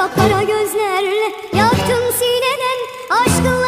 Kapkara gözlerle yaktın sineden aşkın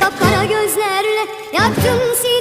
Kapkara gözlerle yaktın seni.